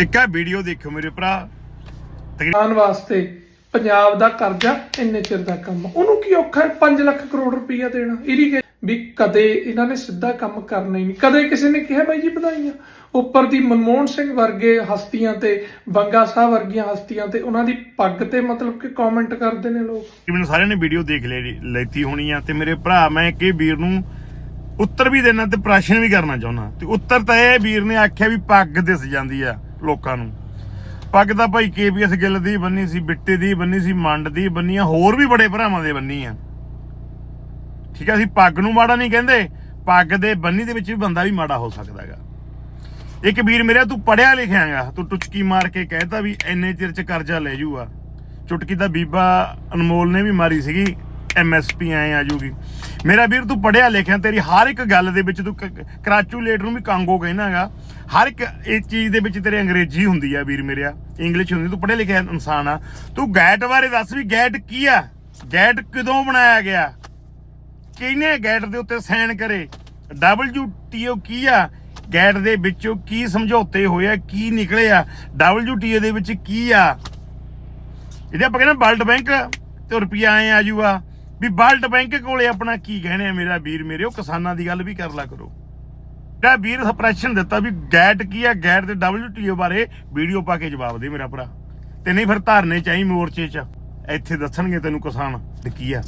ਇੱਕ ਆ ਵੀਡੀਓ ਦੇਖਿਓ ਮੇਰੇ ਭਰਾ। ਆਉਣ ਵਾਸਤੇ ਪੰਜਾਬ ਦਾ ਕਰਜ਼ਾ ਇੰਨੇ ਚਿਰ ਦਾ ਕੰਮ। ਉਹਨੂੰ ਕੀ ਔਖਾ ਹੈ 5 ਲੱਖ ਕਰੋੜ ਰੁਪਈਆ ਦੇਣਾ? ਇਰੀਗੇ ਵੀ ਕਦੇ ਇਹਨਾਂ ਨੇ ਸਿੱਧਾ ਕੰਮ ਕਰਨਾ ਹੀ ਨਹੀਂ। ਕਦੇ ਕਿਸੇ ਨੇ ਕਿਹਾ ਬਾਈ ਜੀ ਵਧਾਈਆਂ। ਉੱਪਰ ਦੀ ਮਨਮੋਹਨ ਸਿੰਘ ਵਰਗੇ ਹਸਤੀਆਂ ਤੇ ਬੰਗਾ ਸਾਹਿਬ ਵਰਗੀਆਂ ਹਸਤੀਆਂ ਤੇ ਉਹਨਾਂ ਦੀ ਪੱਗ ਤੇ ਮਤਲਬ ਕਿ ਕਮੈਂਟ ਕਰਦੇ ਨੇ ਲੋਕ। ਮੈਨੂੰ ਸਾਰਿਆਂ ਨੇ ਵੀਡੀਓ ਦੇਖ ਲੈਤੀ ਹੋਣੀ ਆ ਤੇ ਮੇਰੇ ਭਰਾ ਮੈਂ ਕਿ ਵੀਰ ਨੂੰ ਉੱਤਰ ਵੀ ਦੇਣਾ ਤੇ ਪ੍ਰਸ਼ਨ ਵੀ ਕਰਨਾ ਚਾਹੁੰਦਾ। ਤੇ ਉੱਤਰ ਤਾਂ ਇਹ ਵੀਰ ਨੇ ਆਖਿਆ ਵੀ ਪੱਗ ਦਿਸ ਜਾਂਦੀ ਆ। ਲੋਕਾਂ ਨੂੰ। ਪੱਗ ਤਾਂ ਭਾਈ ਕੇਪੀਐਸ ਗਿੱਲ ਦੀ ਬੰਨੀ ਸੀ, ਬਿੱਟੇ ਦੀ ਬੰਨੀ ਸੀ, ਮੰਡ ਦੀ ਬੰਨੀ ਹੋਰ ਵੀ ਬੜੇ ਭਰਾਵਾਂ ਦੇ ਬੰਨੀ ਆ। ਠੀਕ ਹੈ ਅਸੀਂ ਪੱਗ ਨੂੰ ਮਾੜਾ ਨਹੀਂ ਕਹਿੰਦੇ, ਪੱਗ ਦੇ ਬੰਨੀ ਦੇ ਵਿੱਚ ਵੀ ਬੰਦਾ ਵੀ ਮਾੜਾ ਹੋ ਸਕਦਾ ਹੈਗਾ। ਇੱਕ ਵੀਰ ਮੇਰਾ ਤੂੰ ਪੜਿਆ ਲਿਖਿਆ ਲਿਖਿਆਗਾ ਤੂੰ ਟੁਚਕੀ ਮਾਰ ਕੇ ਕਹਿਤਾ ਵੀ ਇੰਨੇ ਚਿਰ ਚ ਕਰਜ਼ਾ ਲੈ ਜੂਗਾ। ਚੁਟਕੀ ਦਾ ਬੀਬਾ ਅਨਮੋਲ ਨੇ ਵੀ ਮਾਰੀ ਸੀਗੀ ਐਮਐਸਪੀ ਐ ਆ ਜੂਗੀ। ਮੇਰਾ ਵੀਰ ਤੂੰ ਪੜਿਆ ਲਿਖਿਆ, ਤੇਰੀ ਹਰ ਇੱਕ ਗੱਲ ਦੇ ਵਿੱਚ ਤੂੰ ਕਰਾਚੂਲੇਟ ਨੂੰ ਵੀ ਕਾਂਗੋ ਕਹਿਣਾਗਾ ਹਰ ਇੱਕ, ਇਸ ਚੀਜ਼ ਦੇ ਵਿੱਚ ਤੇਰੇ ਅੰਗਰੇਜ਼ੀ ਹੁੰਦੀ ਆ ਵੀਰ ਮੇਰਿਆ ਇੰਗਲਿਸ਼ ਹੁੰਦੀ, ਤੂੰ ਪੜ੍ਹੇ ਲਿਖਿਆ ਇਨਸਾਨ ਆ। ਤੂੰ ਗੈਟ ਬਾਰੇ ਦੱਸ ਵੀ ਗੈਟ ਕੀ ਆ? ਗੈਟ ਕਦੋਂ ਬਣਾਇਆ ਗਿਆ? ਕਿਹਨੇ ਗੈਟ ਦੇ ਉੱਤੇ ਸਾਈਨ ਕਰੇ? WTO ਕੀ ਆ? ਗੈਟ ਦੇ ਵਿੱਚੋਂ ਕੀ ਸਮਝੌਤੇ ਹੋਏ ਆ, ਕੀ ਨਿਕਲੇ ਆ? WTO ਦੇ ਵਿੱਚ ਕੀ ਆ? ਇਹਦੇ ਆਪਾਂ ਕਹਿੰਦੇ ਵਰਲਡ ਬੈਂਕ, ਤੇ ਰੁਪਿਆ ਆਏ ਆ ਜੂਗਾ। ਵੀ ਵਰਲਡ ਬੈਂਕ ਕੋਲੇ ਆਪਣਾ ਕੀ ਕਹਿਣੇ ਆ ਮੇਰਾ ਵੀਰ ਮੇਰੇ, ਉਹ ਕਿਸਾਨਾਂ ਦੀ ਗੱਲ ਵੀ ਕਰ ਲਾ ਕਰੋ। ਜਿਹੜਾ ਵੀਰ ਸਪਰੈਸ਼ਨ ਦਿੱਤਾ ਵੀ ਗੈਟ ਕੀ ਆ? ਗੈਟ ਤੇ WTO ਬਾਰੇ ਵੀਡੀਓ ਪਾ ਕੇ ਜਵਾਬ ਦੇ ਮੇਰਾ ਭਰਾ। ਤੇ ਨਹੀਂ ਫਿਰ ਧਰਨੇ ਚਾਹੀ ਮੋਰਚੇ 'ਚ। ਇੱਥੇ ਦੱਸਣਗੇ ਤੈਨੂੰ ਕਿਸਾਨ ਕੀ ਆ।